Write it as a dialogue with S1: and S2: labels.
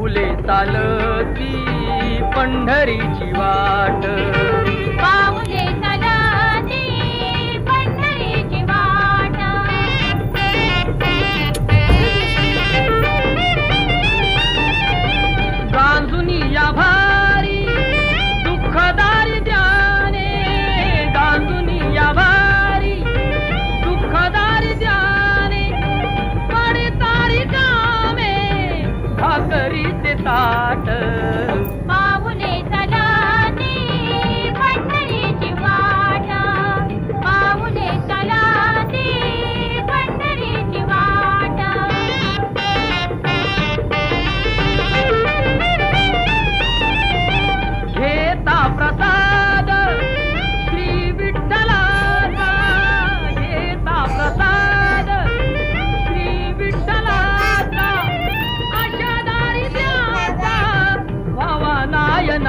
S1: फुले चालती पंढरीची वाट. ಜನ